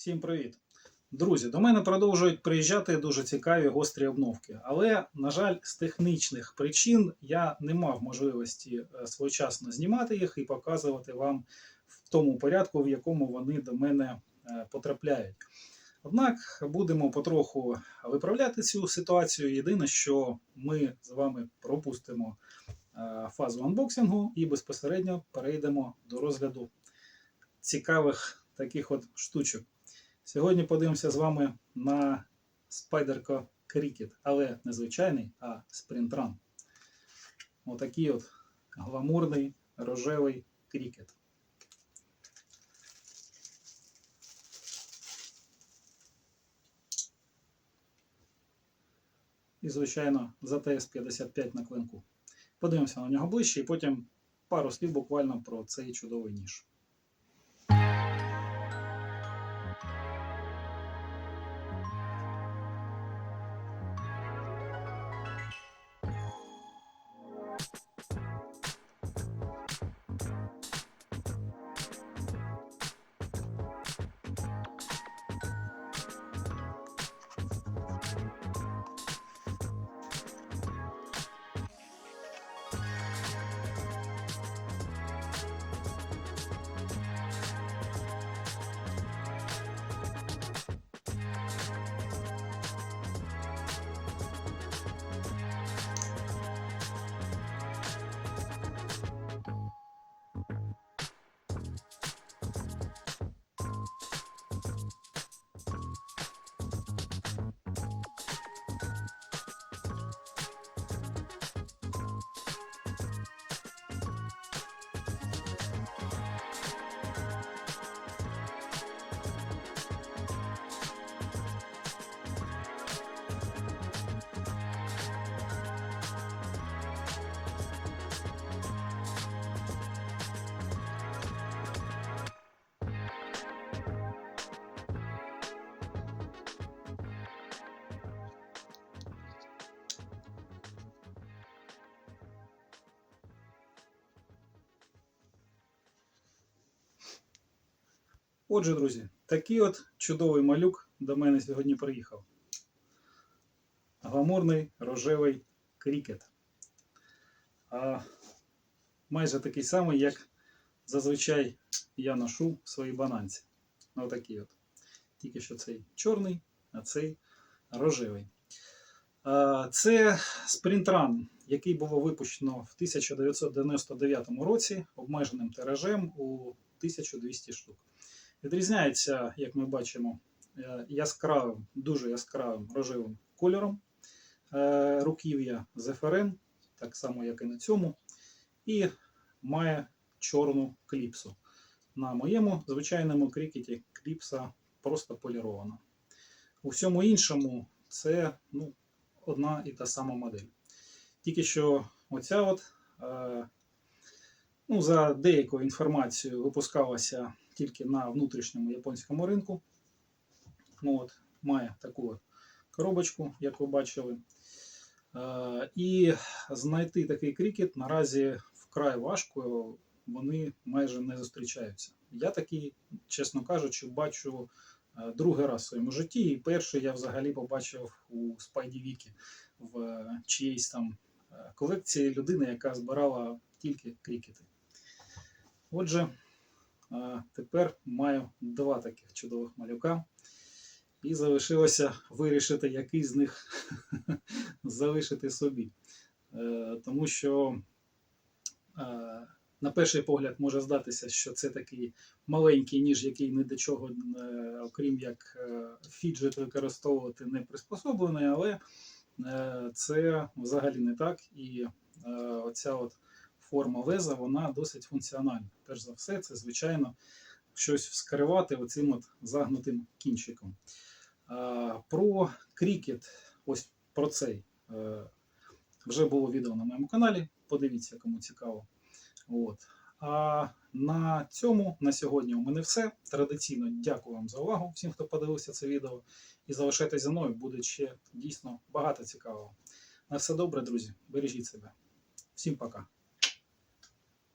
Всім привіт! Друзі, до мене продовжують приїжджати дуже цікаві гострі обновки. Але, на жаль, з технічних причин я не мав можливості е, своєчасно знімати їх і показувати вам в тому порядку, в якому вони до мене е, потрапляють. Однак будемо потроху виправляти цю ситуацію. Єдине, що ми з вами пропустимо е, фазу анбоксингу і безпосередньо перейдемо до розгляду цікавих таких от штучок. Сьогодні подивимося з вами на Spyderco Cricket, але не звичайний, а спринтран. Отакий от гламурний рожевий крікет. І, звичайно, за ТС-55 на клинку. Подивимося на нього ближче і потім пару слів буквально про цей чудовий ніж. Отже, друзі, такий от чудовий малюк до мене сьогодні приїхав. Гламурний рожевий крікет. А майже такий самий, як зазвичай я ношу в своїй бананці. Отакий от. Тільки що цей чорний, а цей рожевий. Це спринтран, який було випущено в 1999 році обмеженим тиражем у 1200 штук. Відрізняється, як ми бачимо, е, яскравим, дуже яскравим рожевим кольором е, руків'я ZFRN, так само, як і на цьому, і має чорну кліпсу. На моєму звичайному крикеті кліпса просто полірована. У всьому іншому це ну, одна і та сама модель. Тільки що оця от, е, ну, за деякою інформацією випускалася тільки на внутрішньому японському ринку. Ну, от, Має таку коробочку, як ви бачили. Е, і знайти такий крикет наразі вкрай важко, вони майже не зустрічаються. Я такий, чесно кажучи, бачу е, другий раз в своєму житті. І перший я взагалі побачив у Спайді Вікі в чиїсь там е, колекції людини, яка збирала тільки крикети. Отже. Тепер маю два таких чудових малюка. І залишилося вирішити, який з них залишити собі. Е, Тому що, е, на перший погляд, може здатися, що це такий маленький ніж, який ні до чого, е, окрім як фіджет використовувати не приспособлений, але це взагалі не так. І оця от форма леза вона досить функціональна. Перш за все, це, звичайно, щось вскривати оцим от загнутим кінчиком. Про крікет, ось про цей, е, вже було відео на моєму каналі. Подивіться, кому цікаво. От. А на цьому на сьогодні у мене все. Традиційно дякую вам за увагу, всім, хто подивився це відео. І залишайтеся зі мною, буде ще дійсно багато цікавого. На все добре, друзі. Бережіть себе. Всім пока.